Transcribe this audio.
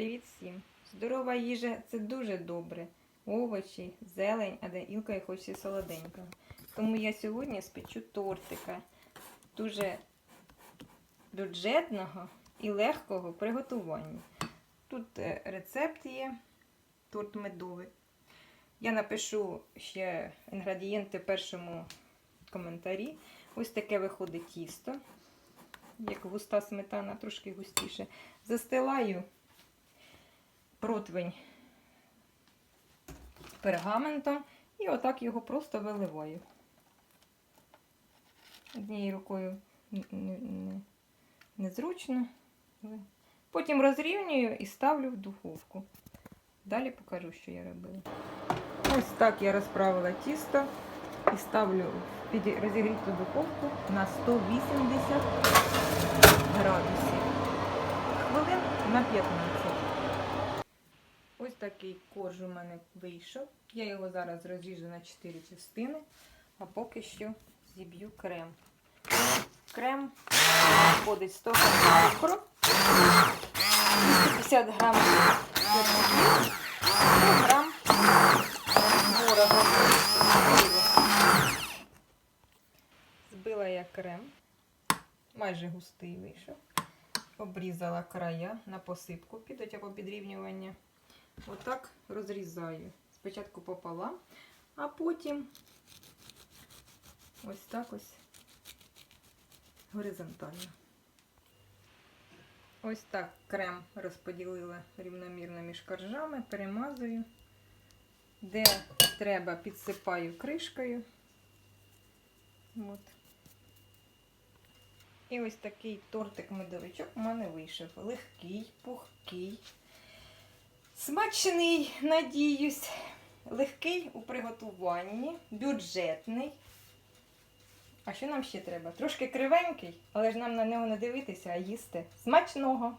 Привіт всім! Здорова їжа це дуже добре. Овочі, зелень, а де інколи хочеться солоденького. Тому я сьогодні спечу тортика дуже бюджетного і легкого приготування. Тут е, рецепт є, торт медовий. Я напишу ще інгредієнти в першому коментарі. Ось таке виходить тісто, як густа сметана, трошки густіше. Застилаю противень пергаментом і отак його просто виливаю. Однією рукою незручно. Потім розрівнюю і ставлю в духовку. Далі покажу, що я робила. Ось так я розправила тісто і ставлю в розігріту духовку на 180 градусів. Хвилин на 15. Такий корж у мене вийшов. Я його зараз розріжу на 4 частини, а поки що зіб'ю крем. Крем входить 100 г цукру, 250 г зернових, 100 грам творогу. Збила я крем, майже густий вийшов. Обрізала края на посипку підуть або підрівнювання. Отак розрізаю. Спочатку пополам, а потім ось так ось горизонтально. Ось так крем розподілила рівномірно між коржами, перемазую. Де треба, підсипаю кришкою. От. І ось такий тортик-медовичок у мене вийшов. Легкий, пухкий. Смачний, надіюсь, легкий у приготуванні, бюджетний. А що нам ще треба? Трошки кривенький, але ж нам на нього не дивитися, а їсти. Смачного!